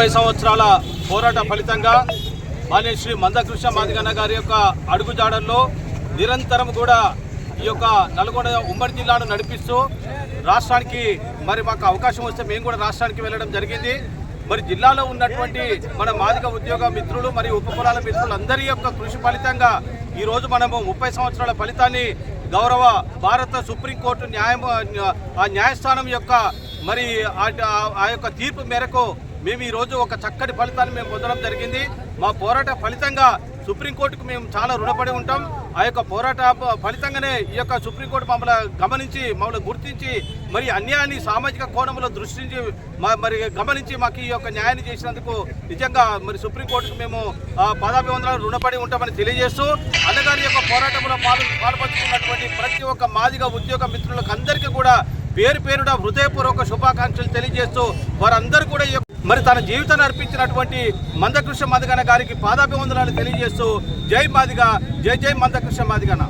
ముప్పై సంవత్సరాల పోరాట ఫలితంగా మాన్య శ్రీ మందకృష్ణ మాదిగన్న గారి యొక్క అడుగుజాడల్లో నిరంతరం కూడా ఈ యొక్క నల్గొండ ఉమ్మడి జిల్లాను నడిపిస్తూ రాష్ట్రానికి మరి మాకు అవకాశం వస్తే మేము కూడా రాష్ట్రానికి వెళ్ళడం జరిగింది. మరి జిల్లాలో ఉన్నటువంటి మన మాదిక ఉద్యోగ మిత్రులు మరియు ఉపకులాల మిత్రులు అందరి యొక్క కృషి ఫలితంగా ఈరోజు మనము ముప్పై సంవత్సరాల ఫలితాన్ని గౌరవ భారత సుప్రీంకోర్టు న్యాయ ఆ న్యాయస్థానం యొక్క మరి ఆ- ఆ యొక్క తీర్పు మేరకు మేము ఈరోజు ఒక చక్కటి ఫలితాన్ని మేము పొందడం జరిగింది. మా పోరాట ఫలితంగా సుప్రీంకోర్టుకు మేము చాలా రుణపడి ఉంటాం. ఆ యొక్క పోరాట ఫలితంగానే ఈ యొక్క సుప్రీంకోర్టు మమ్మల్ని గమనించి మమ్మల్ని గుర్తించి మరి అన్యాయాన్ని సామాజిక కోణంలో దృష్టించి మరి గమనించి మాకు ఈ యొక్క న్యాయాన్ని చేసినందుకు నిజంగా మరి సుప్రీంకోర్టుకు మేము ఆ, పదాభివందనాలు రుణపడి ఉంటామని తెలియజేస్తూ అన్నగారి యొక్క పోరాటంలో పాలు పాల్పంచుకున్నటువంటి ప్రతి ఒక్క మాదిగా ఉద్యోగ మిత్రులకు అందరికీ కూడా పేరు పేరున హృదయపూర్వక శుభాకాంక్షలు తెలియజేస్తూ వారందరూ కూడా మరి తన జీవితాన్ని అర్పించినటువంటి మందకృష్ణ మాదిగన గారికి పాదాభివందనాలు తెలియజేస్తూ జై మాదిగ జై జై మందకృష్ణ మాదిగన